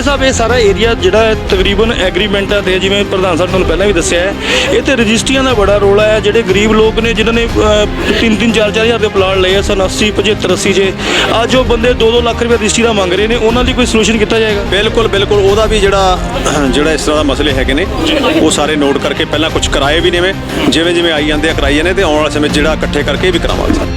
MLA ਸਾਹਿਬ, ਇਹ ਸਾਰਾ area ਜਿਹੜਾ ਹੈ ਤਕਰੀਬਨ ਐਗਰੀਮੈਂਟਾਂ ਤੇ ਜਿਵੇਂ ਪ੍ਰਧਾਨ ਸਾਹਿਬ ਤੁਹਾਨੂੰ ਪਹਿਲਾਂ ਵੀ ਦੱਸਿਆ ਹੈ, ਇਹ ਤੇ ਰਜਿਸਟਰੀਆਂ ਦਾ ਬੜਾ ਰੋਲ ਹੈ, ਜਿਹੜੇ ਗਰੀਬ ਲੋਕ ਨੇ, ਜਿਨ੍ਹਾਂ ਨੇ 3-3 4-4 ਹਜ਼ਾਰ ਦੇ ਪਲਾਟ ਲਏ ਆ ਸਨ 80 75 80 'ਚ ਅੱਜ ਉਹ ਬੰਦੇ 2-2 ਲੱਖ ਰੁਪਏ ਰਜਿਸਟਰੀ ਦਾ ਮੰਗ ਰਹੇ ਨੇ, ਉਹਨਾਂ ਲਈ ਕੋਈ ਸੋਲੂਸ਼ਨ ਕੀਤਾ ਜਾਏਗਾ? ਬਿਲਕੁਲ ਬਿਲਕੁਲ, ਉਹਦਾ ਵੀ ਜਿਹੜਾ ਜਿਹੜਾ ਇਸ ਤਰ੍ਹਾਂ ਦਾ ਮਸਲੇ ਹੈਗੇ ਨੇ, ਉਹ ਸਾਰੇ ਨੋਟ ਕਰਕੇ ਪਹਿਲਾਂ ਕੁਝ ਕਰਾਏ ਵੀ ਨੇਵੇਂ ਜਿਵੇਂ ਜਿਵੇਂ ਆਈ ਜਾਂਦੇ ਆ ਕਰਾਈ ਜਾਂਦੇ ਤੇ ਆਉਣ ਵਾਲੇ ਸਮੇਂ ਜਿਹੜਾ ਇਕੱਠੇ ਕਰਕੇ ਵੀ ਕਰਾਵਾਂਗੇ।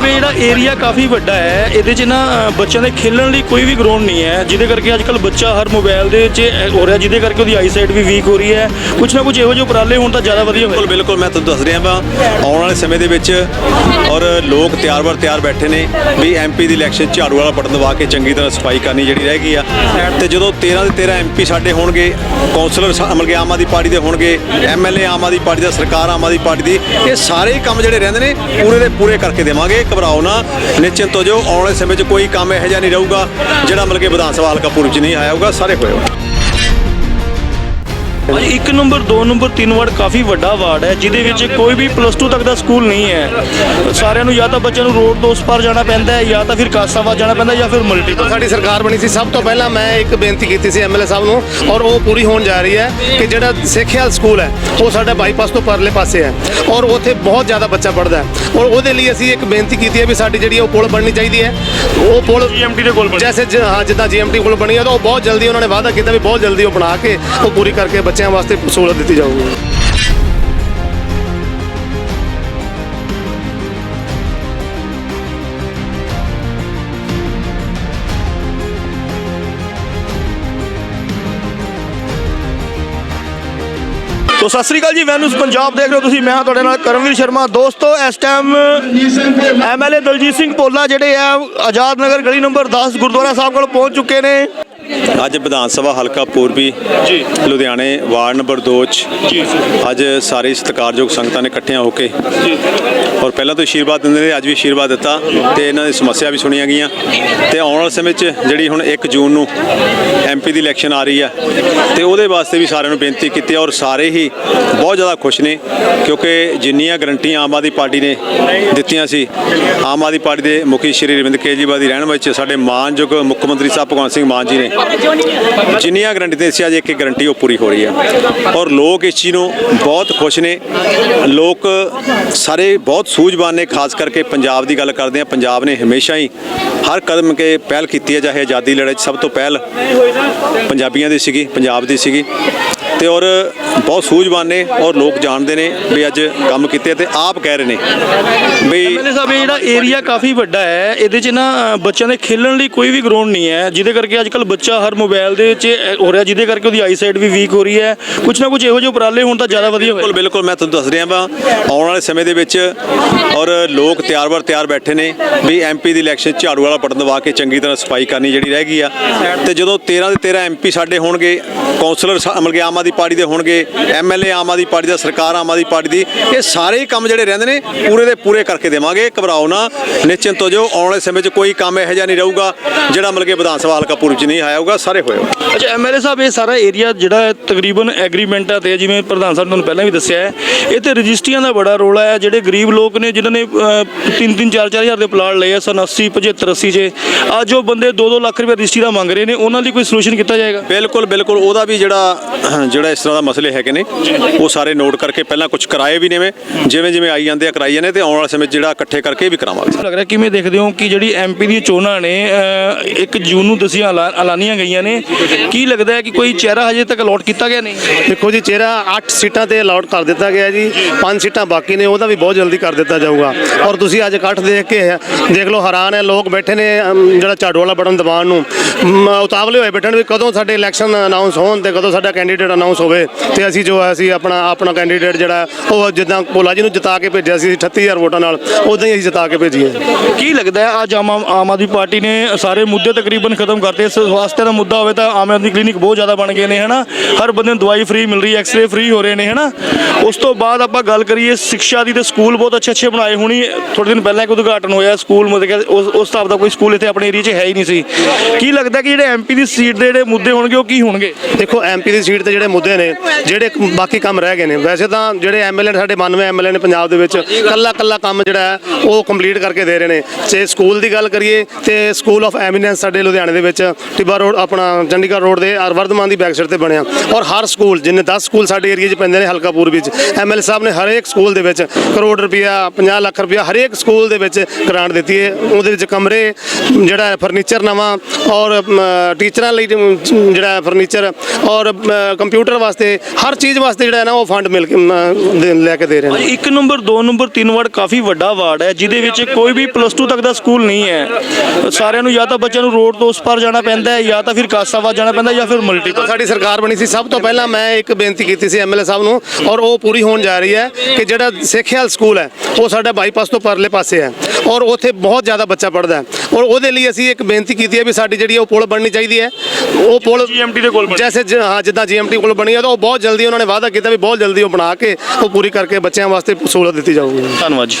ਇਹ ਜਿਹੜਾ ਏਰੀਆ ਕਾਫੀ ਵੱਡਾ ਹੈ ਇਹਦੇ 'ਚ ਨਾ ਬੱਚਿਆਂ ਦੇ ਖੇਲਣ ਲਈ ਕੋਈ ਵੀ ਗਰਾਊਂਡ ਨਹੀਂ ਹੈ ਜਿਹਦੇ ਕਰਕੇ ਅੱਜ ਕੱਲ ਬੱਚਾ ਹਰ ਮੋਬਾਈਲ ਦੇ 'ਚ ਹੋ ਰਿਹਾ ਜਿਹਦੇ ਕਰਕੇ ਉਹਦੀ ਆਈਸਾਈਟ ਵੀ ਵੀਕ ਹੋ ਰਹੀ ਹੈ। ਕੁਝ ਨਾ ਕੁਝ ਇਹੋ ਜਿਹੇ ਉਪਰਾਲੇ ਹੋਣ ਤਾਂ ਜ਼ਿਆਦਾ ਵਧੀਆ ਬਿਲਕੁਲ ਹੋਵੇ ਬਿਲਕੁਲ ਮੈਂ ਤੁਹਾਨੂੰ ਦੱਸ ਰਿਹਾ ਵਾਂ ਆਉਣ ਵਾਲੇ ਸਮੇਂ ਦੇ ਵਿੱਚ ਔਰ ਲੋਕ ਤਿਆਰ ਬਰ ਤਿਆਰ ਬੈਠੇ ਨੇ ਵੀ ਐਮਪੀ ਦੀ ਇਲੈਕਸ਼ਨ ਝਾੜੂ ਵਾਲਾ ਬਟਨ ਦਬਾ ਕੇ ਚੰਗੀ ਤਰ੍ਹਾਂ ਸਫ਼ਾਈ ਕਰਨੀ ਜਿਹੜੀ ਰਹਿ ਗਈ ਆ। ਤੇ ਜਦੋਂ 13 ਦੇ 13 ਐਮਪੀ ਸਾਡੇ ਹੋਣਗੇ ਕੌਂਸਲਰ ਮਤਲਬ ਕਿ ਆਮ ਆਦਮੀ ਪਾਰਟੀ ਦੇ ਹੋਣਗੇ ਐਮਐਲਏ ਆਮ ਆਦਮੀ ਪਾਰਟੀ ਦਾ ਸਰਕਾਰ ਆਮ ਆਦਮੀ ਪਾਰਟੀ ਦੀ ਇਹ ਸਾਰੇ ਕੰਮ ਜਿਹੜੇ ਰਹਿੰਦੇ ਨੇ ਪੂਰੇ ਦੇ ਪੂਰੇ ਕਰਕੇ ਦੇਵਾਂਗੇ। ਘਬਰਾਓ ਨਾ। ਨਿਸ਼ਚਿੰਤ ਹੋ ਜਾਓ। ਆਉਣ ਵਾਲੇ ਸਮੇਂ 'ਚ ਕੋਈ ਕੰਮ ਇਹੋ ਜਿਹਾ ਨਹੀਂ ਰਹੂਗਾ, ਜਿਹੜਾ ਮਤਲਬ ਕਿ ਵਿਧਾਨ ਸਭਾ ਹਲਕਾ ਪੂਰਬ 'ਚ ਨਹੀਂ ਆਇਆ ਹੋਊਗਾ। ਸਾਰੇ ਹੋਏਗਾ ਭਾਜੀ ਇੱਕ ਨੰਬਰ 2 ਨੰਬਰ 3 ਵਾਰਡ ਕਾਫੀ ਵੱਡਾ ਵਾਰਡ ਹੈ ਜਿਹਦੇ ਵਿੱਚ ਕੋਈ ਵੀ ਪਲੱਸ 2 ਤੱਕ ਦਾ ਸਕੂਲ ਨਹੀਂ ਹੈ। ਸਾਰਿਆਂ ਨੂੰ ਜਾਂ ਤਾਂ ਬੱਚਿਆਂ ਨੂੰ ਰੋਡ ਤੋਂ ਉਸ ਪਾਰ ਜਾਣਾ ਪੈਂਦਾ ਹੈ ਜਾਂ ਤਾਂ ਫਿਰ ਕਾਸਾਵਾਦ ਜਾਣਾ ਪੈਂਦਾ ਜਾਂ ਫਿਰ ਮਲਟੀ ਜਦੋਂ ਸਾਡੀ ਸਰਕਾਰ ਬਣੀ ਸੀ। ਸਭ ਤੋਂ ਪਹਿਲਾਂ ਮੈਂ ਇੱਕ ਬੇਨਤੀ ਕੀਤੀ ਸੀ ਐਮਐਲਏ ਸਾਹਿਬ ਨੂੰ ਔਰ ਉਹ ਪੂਰੀ ਹੋਣ ਜਾ ਰਹੀ ਹੈ ਕਿ ਜਿਹੜਾ ਸਿੱਖਿਆ ਸਕੂਲ ਹੈ ਉਹ ਸਾਡਾ ਬਾਈਪਾਸ ਤੋਂ ਪਰਲੇ ਪਾਸੇ ਹੈ ਔਰ ਉੱਥੇ ਬਹੁਤ ਜ਼ਿਆਦਾ ਬੱਚਾ ਪੜਦਾ ਹੈ। ਔਰ ਉਹਦੇ ਲਈ ਅਸੀਂ ਇੱਕ ਬੇਨਤੀ ਕੀਤੀ ਹੈ ਵੀ ਸਾਡੀ ਜਿਹੜੀ ਉਹ ਪੁਲ ਬਣਨੀ ਚਾਹੀਦੀ ਹੈ। ਉਹ ਪੁਲ GMT ਦੇ ਕੋਲ ਬਣੀ। ਜੈਸੇ ਜ- ਹਾਂ ਜਿੱਦਾਂ ਜੀਐਮਟੀ ਕੋਲ ਬਣੀ ਹੈ ਤਾਂ ਉਹ ਬਹੁਤ ਜਲਦੀ ਉਹਨਾਂ ਨੇ ਵਾਅਦਾ ਕੀਤਾ ਵੀ ਬਹੁਤ ਜਲਦੀ ਉਹ ਬਣਾ ਕੇ ਉਹ ਪੂਰੀ ਕਰਕੇ ਬੱਚਿਆਂ ਵਾਸਤੇ ਸਹੂਲਤ ਦਿੱਤੀ ਜਾਊਗੀ। ਤੋ ਸਤਿ ਸ੍ਰੀ ਅਕਾਲ ਜੀ ਵੈਨੂਸ ਪੰਜਾਬ ਦੇਖ ਰਹੇ ਹੋ ਤੁਸੀਂ। ਮੈਂ ਹਾਂ ਤੁਹਾਡੇ ਨਾਲ ਕਰਮਵੀਰ ਸ਼ਰਮਾ। ਦੋਸਤੋ, ਇਸ ਟਾਈਮ ਐਮਐਲਏ ਦਲਜੀਤ ਸਿੰਘ ਪੋਲਾ ਜਿਹੜੇ ਆ, ਆਜ਼ਾਦ ਨਗਰ ਗਲੀ ਨੰਬਰ 10 ਗੁਰਦੁਆਰਾ ਸਾਹਿਬ ਕੋਲ ਪਹੁੰਚ ਚੁੱਕੇ ਨੇ। ਅੱਜ ਵਿਧਾਨ ਸਭਾ ਹਲਕਾ ਪੂਰਬੀ ਜੀ। ਲੁਧਿਆਣੇ ਵਾਰਡ ਨੰਬਰ 2 ਚ। ਜੀ। ਅੱਜ ਸਾਰੇ ਸਤਿਕਾਰਯੋਗ ਸੰਗਤਾਂ ਨੇ ਇਕੱਠੀਆਂ ਹੋ ਕੇ ਔਰ ਪਹਿਲਾਂ ਤੋਂ ਆਸ਼ੀਰਵਾਦ ਦਿੰਦੇ ਨੇ ਅੱਜ ਵੀ ਆਸ਼ੀਰਵਾਦ ਦਿੱਤਾ ਤੇ ਇਹਨਾਂ ਦੀ ਸਮੱਸਿਆ ਵੀ ਸੁਣੀਆਂ ਗਈਆਂ। ਤੇ ਆਉਣ ਵਾਲੇ ਸਮੇਂ 'ਚ ਜਿਹੜੀ ਹੁਣ 1 ਜੂਨ ਨੂੰ ਐਮਪੀ ਦੀ ਇਲੈਕਸ਼ਨ ਆ ਰਹੀ ਆ ਤੇ ਉਹਦੇ ਵਾਸਤੇ ਵੀ ਸਾਰਿਆਂ ਨੂੰ ਬੇਨਤੀ ਕੀਤੀ ਔਰ ਸਾਰੇ ਹੀ ਬਹੁਤ ਜ਼ਿਆਦਾ ਖੁਸ਼ ਨੇ ਕਿਉਂਕਿ ਜਿੰਨੀਆਂ ਗਰੰਟੀਆਂ ਆਮ ਆਦਮੀ ਪਾਰਟੀ ਨੇ ਦਿੱਤੀਆਂ ਸੀ ਆਮ ਆਦਮੀ ਪਾਰਟੀ ਦੇ ਮੁਖੀ ਸ਼੍ਰੀ ਅਰਵਿੰਦ ਕੇਜਰੀਵਾਲ ਦੀ ਰਹਿਣ ਵਿੱਚ ਸਾਡੇ ਮਾਨਯੋਗ ਮੁੱਖ ਮੰਤਰੀ ਸਾਹਿਬ ਭਗਵੰਤ ਸਿੰਘ ਮਾਨ ਜੀ ਨੇ ਜਿੰਨੀਆਂ ਗਰੰਟੀ ਦਿੱਤੀਆਂ ਸੀ ਅੱਜ ਇੱਕ ਇੱਕ ਗਰੰਟੀ ਉਹ ਪੂਰੀ ਹੋ ਰਹੀ ਹੈ ਔਰ ਲੋਕ ਇਸ ਚੀਜ਼ ਨੂੰ ਬਹੁਤ ਖੁਸ਼ ਨੇ। ਲੋਕ ਸਾਰੇ ਬਹੁਤ ਸੂਝਵਾਨ ਨੇ, ਖਾਸ ਕਰਕੇ ਪੰਜਾਬ ਦੀ ਗੱਲ ਕਰਦੇ ਆ। ਪੰਜਾਬ ਨੇ ਹਮੇਸ਼ਾ ਹੀ ਹਰ ਕਦਮ ਕੇ ਪਹਿਲ ਕੀਤੀ ਹੈ ਚਾਹੇ ਆਜ਼ਾਦੀ ਲੜਾਈ 'ਚ ਸਭ ਤੋਂ ਪਹਿਲ ਪੰਜਾਬੀਆਂ ਦੀ ਸੀਗੀ, ਪੰਜਾਬ ਦੀ ਸੀਗੀ। ਤੇ ਔਰ ਬਹੁਤ ਸੂਝਵਾਨ ਨੇ ਔਰ ਲੋਕ ਜਾਣਦੇ ਨੇ ਵੀ ਅੱਜ ਕੰਮ ਕੀਤੇ ਤੇ ਆਪ ਕਹਿ ਰਹੇ ਨੇ ਵੀ ਐਮਐਲਏ ਸਾਹਿਬ ਇਹ ਜਿਹੜਾ ਏਰੀਆ ਕਾਫੀ ਵੱਡਾ ਹੈ ਇਹਦੇ 'ਚ ਨਾ ਬੱਚਿਆਂ ਦੇ ਖੇਲਣ ਲਈ ਕੋਈ ਵੀ ਗਰਾਊਂਡ ਨਹੀਂ ਹੈ ਜਿਹਦੇ ਕਰਕੇ ਅੱਜ ਕੱਲ ਬੱਚਾ ਹਰ ਮੋਬਾਈਲ ਦੇ 'ਚ ਅ, ਹੋ ਰਿਹਾ ਜਿਹਦੇ ਕਰਕੇ ਉਹਦੀ ਆਈਸਾਈਟ ਵੀ ਵੀਕ ਹੋ ਰਹੀ ਹੈ। ਕੁਝ ਨਾ ਕੁਝ ਇਹੋ ਜਿਹੇ ਉਪਰਾਲੇ ਹੋਣ ਤਾਂ ਜ਼ਿਆਦਾ ਵਧੀਆ ਬਿਲਕੁਲ ਹੋਵੇ ਬਿਲਕੁਲ ਮੈਂ ਤੁਹਾਨੂੰ ਦੱਸ ਰਿਹਾ ਵਾਂ ਆਉਣ ਵਾਲੇ ਸਮੇਂ ਦੇ ਵਿੱਚ ਔਰ ਲੋਕ ਤਿਆਰ ਬਰ ਤਿਆਰ ਬੈਠੇ ਨੇ ਵੀ ਐਮਪੀ ਦੀ ਇਲੈਕਸ਼ਨ ਝਾੜੂ ਵਾਲਾ ਬਟਨ ਦਬਾ ਕੇ ਚੰਗੀ ਤਰ੍ਹਾਂ ਸਫ਼ਾਈ ਕਰਨੀ ਜਿਹੜੀ ਰਹਿ ਗਈ ਆ। ਤੇ ਜਦੋਂ 13 ਦੇ 13 ਐਮਪੀ ਸਾਡੇ ਹੋਣਗੇ ਕੌਂਸਲਰ ਮਤਲਬ ਕਿ ਆਮ ਆਦਮੀ ਪਾਰਟੀ ਦੇ ਹੋਣਗੇ ਐਮਐਲਏ ਆਮ ਆਦਮੀ ਪਾਰਟੀ ਦਾ ਸਰਕਾਰ ਆਮ ਆਦਮੀ ਪਾਰਟੀ ਦੀ ਇਹ ਸਾਰੇ ਕੰਮ ਜਿਹੜੇ ਰਹਿੰਦੇ ਨੇ ਪੂਰੇ ਦੇ ਪੂਰੇ ਕਰਕੇ ਦੇਵਾਂਗੇ ਘਬਰਾਓ ਨਾ ਨਿਸ਼ਚਿੰਤ ਹੋ ਜਾਓ ਆਉਣ ਵਾਲੇ ਸਮੇਂ 'ਚ ਕੋਈ ਕੰਮ ਇਹੋ ਜਿਹਾ ਨਹੀਂ ਰਹੂਗਾ ਜਿਹੜਾ ਮਤਲਬ ਕਿ ਵਿਧਾਨ ਸਭਾ ਹਲਕਾ ਪੂਰਬ 'ਚ ਨਹੀਂ ਆਇਆ ਹੋਊਗਾ ਸਾਰੇ ਹੋਏ। ਅੱਛਾ ਐਮਐਲਏ ਸਾਹਿਬ ਇਹ ਸਾਰਾ ਏਰੀਆ ਜਿਹੜਾ ਹੈ ਤਕਰੀਬਨ ਐਗਰੀਮੈਂਟਾਂ ਤੇ ਹੈ, ਜਿਵੇਂ ਪ੍ਰਧਾਨ ਸਾਹਿਬ ਤੁਹਾਨੂੰ ਪਹਿਲਾਂ ਵੀ ਦੱਸਿਆ ਹੈ ਇਹ ਤੇ ਰਜਿਸਟਰੀਆਂ ਦਾ ਬੜਾ ਰੋਲਾ ਹੈ ਜਿਹੜੇ ਗਰੀਬ ਲੋਕ ਨੇ ਜਿਨ੍ਹਾਂ ਨੇ 3-3 4-4 ਹਜ਼ਾਰ ਦੇ ਪਲਾਟ ਲਏ ਆ ਸਨ 80 75 80 'ਚ ਅੱਜ ਉਹ ਬੰਦੇ 2-2 ਲੱਖ ਰੁਪਏ ਰਜਿਸਟਰੀ ਦਾ ਮੰਗ ਰਹੇ ਨੇ ਉਹਨਾਂ ਲਈ ਕੋਈ ਸੋਲੂਸ਼ਨ ਕੀਤਾ ਜਾਏਗਾ ਬਿਲਕੁਲ ਬਿਲਕੁਲ ਉਹਦਾ ਵੀ ਜਿਹੜਾ ਜਿਹੜਾ ਇਸ ਤਰ੍ਹਾਂ ਦਾ ਮਸਲੇ ਹੈਗੇ ਨੇ ਉਹ ਸਾਰੇ ਨੋਟ ਕਰਕੇ ਪਹਿਲਾਂ ਕੁਝ ਕਰਾਏ ਵੀ ਨੇਵੇਂ ਜਿਵੇਂ ਜਿਵੇਂ ਆਈ ਜਾਂਦੇ ਆ ਕਰਾਈ ਜਾਂਦੇ ਤੇ ਆਉਣ ਵਾਲੇ ਸਮੇਂ 'ਚ ਜਿਹੜਾ ਇਕੱਠੇ ਕਰਕੇ ਵੀ ਕਰਾਵਾਂਗੇ। ਲੱਗ ਰਿਹਾ ਕਿਵੇਂ ਦੇਖਦੇ ਹੋ ਕਿ ਜਿਹੜੀ ਐਮਪੀ ਦੀ ਚੋਣਾਂ ਨੇ 1 ਜੂਨ ਨੂੰ ਦਸੀਆਂ ਐਲਾ- ਐਲਾਨੀਆਂ ਗਈਆਂ ਨੇ ਕੀ ਲੱਗਦਾ ਹੈ ਕਿ ਕੋਈ ਚਿਹਰਾ ਹਜੇ ਤੱਕ ਅਲੋਟ ਕੀਤਾ ਗਿਆ ਨਹੀਂ? ਦੇਖੋ ਜੀ ਚਿਹਰਾ 8 ਸੀਟਾਂ ਤੇ ਅਲਾਟ ਕਰ ਦਿੱਤਾ ਗਿਆ ਜੀ 5 ਸੀਟਾਂ ਬਾਕੀ ਨੇ ਉਹਦਾ ਵੀ ਬਹੁਤ ਜਲਦੀ ਕਰ ਦਿੱਤਾ ਜਾਊਗਾ। ਔਰ ਤੁਸੀਂ ਅੱਜ ਇਕੱਠ ਦੇਖ ਕੇ ਦੇਖ ਲਓ ਹੈਰਾਨ ਹੈ ਲੋਕ ਬੈਠੇ ਨੇ ਜਿਹੜਾ ਝਾੜੂ ਵਾਲਾ ਬਟਨ ਦਬਾਉਣ ਨੂੰ। ਉਤਾਵਲੇ ਹੋਏ ਬੈਠਣ ਵੀ ਕਦੋਂ ਸਾਡੇ ਇਲੈਕਸ਼ਨ ਅਨਾਉਂਸ ਹੋਣ ਤੇ ਕਦੋਂ ਸਾਡਾ ਕੈਂਡੀਡੇਟ ਅਨਾਉਂਸ ਹੋਵੇ ਤੇ ਅਸੀਂ ਜੋ ਹੈ ਅਸੀਂ ਆਪਣਾ ਆਪਣਾ ਕੈਂਡੀਡੇਟ ਜਿਹੜਾ ਉਹ ਜਿੱਦਾਂ ਭੋਲਾ ਜੀ ਨੂੰ ਜਿਤਾ ਕੇ ਭੇਜਿਆ ਸੀ 38000 ਵੋਟਾਂ ਨਾਲ ਉਦਾਂ ਹੀ ਅਸੀਂ ਜਿਤਾ ਕੇ ਭੇਜੀਏ। ਕੀ ਲੱਗਦਾ ਹੈ ਅੱਜ ਆਮ ਆਮ ਆਦਮੀ ਪਾਰਟੀ ਨੇ ਸਾਰੇ ਮੁੱਦੇ ਤਕਰੀਬਨ ਖਤਮ ਕਰਤੇ ਇਸ ਵਾਸਤੇ ਦਾ ਮੁੱਦਾ ਹੋਵੇ ਤਾਂ ਆਮ ਆਦਮੀ ਕਲੀਨਿਕ ਬਹੁਤ ਜ਼ਿਆਦਾ ਬਣ ਗਏ ਨੇ ਹਨਾ? ਹਰ ਬੰਦੇ ਨੂੰ ਦਵਾਈ ਫ੍ਰੀ ਮਿਲ ਰਹੀ ਹੈ ਐਕਸ-ਰੇ ਫ੍ਰੀ ਹੋ ਰਹੇ ਨੇ ਹਨਾ? ਉਸ ਤੋਂ ਬਾਅਦ ਆਪਾਂ ਗੱਲ ਕਰੀਏ ਸਿੱਖਿਆ ਦੀ ਤੇ ਸਕੂਲ ਬਹੁਤ ਅੱਛੇ ਅੱਛੇ ਬਣਾਏ ਹੋਣੀ ਥੋੜੇ ਦਿਨ ਪਹਿਲਾਂ ਇੱਕ ਉਦਘਾਟਨ ਹੋਇਆ ਸਕੂਲ ਮਤਲਬ ਕਿ ਉਸ ਉਸ ਹਿਸਾਬ ਦਾ ਕੋਈ ਸਕੂਲ ਇੱਥੇ ਆਪਣੇ ਏਰੀਆ 'ਚ ਹੈ ਹੀ ਨਹੀਂ ਸੀ। ਕੀ ਲੱਗਦਾ ਕਿ ਜਿਹੜੇ ਐਮਪੀ ਦੀ ਸੀਟ ਦੇ ਜਿਹੜੇ ਮੁੱਦੇ ਹੋਣਗੇ ਉਹ ਕੀ ਹੋਣਗੇ? ਦੇਖੋ ਐਮਪੀ ਦੀ ਸੀਟ ਤੇ ਜਿਹੜੇ ਮੁੱਦੇ ਨੇ ਜਿਹੜੇ ਬਾਕੀ ਕੰਮ ਰਹਿ ਗਏ ਨੇ। ਵੈਸੇ ਤਾਂ ਜਿਹੜੇ ਐਮਐਲਏ ਸਾਡੇ 92 ਐਮਐਲਏ ਨੇ ਪੰਜਾਬ ਦੇ ਵਿੱਚ ਕੱਲਾ ਕੱਲਾ ਕੰਮ ਜਿਹੜਾ ਹੈ ਉਹ ਕੰਪਲੀਟ ਕਰਕੇ ਦੇ ਰਹੇ ਨੇ। ਜੇ ਸਕੂਲ ਦੀ ਗੱਲ ਕਰੀਏ ਤੇ ਸਕੂਲ ਆਫ ਐਮੀਨੈਂਸ ਸਾਡੇ ਲੁਧਿਆਣੇ ਦੇ ਵਿੱਚ ਟਿੱਬਾ ਰੋਡ ਆਪਣਾ ਚੰਡੀਗੜ੍ਹ ਰੋਡ ਦੇ ਵਰਧਮਾਨ ਦੀ ਬੈਕ ਸਾਈਡ ਤੇ ਬਣਿਆ। ਔਰ ਹਰ ਸਕੂਲ ਜਿੰਨੇ 10 ਸਕੂਲ ਸਾਡੇ ਏਰੀਆ 'ਚ ਪੈਂਦੇ ਨੇ ਹਲਕਾਪੁਰ ਵਿੱਚ ਐਮਐਲਏ ਸਾਹਿਬ ਨੇ ਹਰੇਕ ਸਕੂਲ ਦੇ ਵਿੱਚ ਕਰੋੜ ਰੁਪਇਆ 50 ਲੱਖ ਰੁਪਇਆ ਹਰੇਕ ਸਕੂਲ ਦੇ ਵਿੱਚ ਗ੍ਰਾਂਟ ਦਿੱਤੀ ਹੈ। ਉਹਦੇ ਵਿੱਚ ਕਮਰੇ ਜਿਹੜਾ ਫਰਨੀਚਰ ਨਵਾਂ ਔਰ ਟੀਚਰਾਂ ਲਈ ਜਿਹੜਾ ਫਰਨੀਚਰ ਔਰ ਅਮ, ਕੰਪਿਊਟਰ ਵਾਸਤੇ ਹਰ ਚੀਜ਼ ਵਾਸਤੇ ਜਿਹੜਾ ਹੈ ਨਾ ਉਹ ਫੰਡ ਮਿਲ ਕੇ ਅਮ, ਦੇ- ਲੈ ਕੇ ਦੇ ਰਹੇ ਨੇ। ਇੱਕ ਨੰਬਰ 2 ਨੰਬਰ 3 ਵਾਰਡ ਕਾਫੀ ਵੱਡਾ ਵਾਰਡ ਹੈ ਜਿਹਦੇ ਵਿੱਚ ਕੋਈ ਵੀ ਪਲੱਸ 2 ਤੱਕ ਦਾ ਸਕੂਲ ਨਹੀਂ ਹੈ। ਸਾਰਿਆਂ ਨੂੰ ਜਾਂ ਤਾਂ ਬੱਚਿਆਂ ਨੂੰ ਰੋਡ ਤੋਂ ਉਸ ਪਾਰ ਜਾਣਾ ਪੈਂਦਾ ਹੈ ਜਾਂ ਤਾਂ ਫਿਰ ਕਾਸਾਵਾਦ ਜਾਣਾ ਪੈਂਦਾ ਜਾਂ ਫਿਰ ਜਦੋਂ ਮਲਟੀਪਲ ਸਾਡੀ ਸਰਕਾਰ ਬਣੀ ਸੀ। ਸਭ ਤੋਂ ਪਹਿਲਾਂ ਮੈਂ ਇੱਕ ਬੇਨਤੀ ਕੀਤੀ ਸੀ ਐਮਐਲਏ ਸਾਹਿਬ ਨੂੰ ਔਰ ਉਹ ਪੂਰੀ ਹੋਣ ਜਾ ਰਹੀ ਹੈ ਕਿ ਜਿਹੜਾ ਸਿੱਖਿਆਲ ਸਕੂਲ ਹੈ ਉਹ ਸਾਡਾ ਬਾਈਪਾਸ ਤੋਂ ਪਰਲੇ ਪਾਸੇ ਹੈ ਔਰ ਉੱਥੇ ਬਹੁਤ ਜ਼ਿਆਦਾ ਬੱਚਾ ਪੜਦਾ ਹੈ। ਔਰ ਉਹਦੇ ਲਈ ਅਸੀਂ ਇੱਕ ਬੇਨਤੀ ਕੀਤੀ ਹੈ ਵੀ ਸਾਡੀ ਜਿਹੜੀ ਉਹ ਪੁਲ ਬਣਨੀ ਚਾਹੀਦੀ ਹੈ। ਉਹ ਪੁਲ GMT ਦੇ ਕੋਲ ਬਣੀ। ਜੈਸੇ ਜ- ਹਾਂ ਜਿੱਦਾਂ ਜੀਐਮਟੀ ਕੋਲ ਬਣੀ ਹੈ ਤਾਂ ਉਹ ਬਹੁਤ ਜਲਦੀ ਉਹਨਾਂ ਨੇ ਵਾਅਦਾ ਕੀਤਾ ਵੀ ਬਹੁਤ ਜਲਦੀ ਉਹ ਬਣਾ ਕੇ ਉਹ ਪੂਰੀ ਕਰਕੇ ਬੱਚਿਆਂ ਵਾਸਤੇ ਸਹੂਲਤ ਦਿੱਤੀ ਜਾਊਗੀ। ਧੰਨਵਾਦ ਜੀ।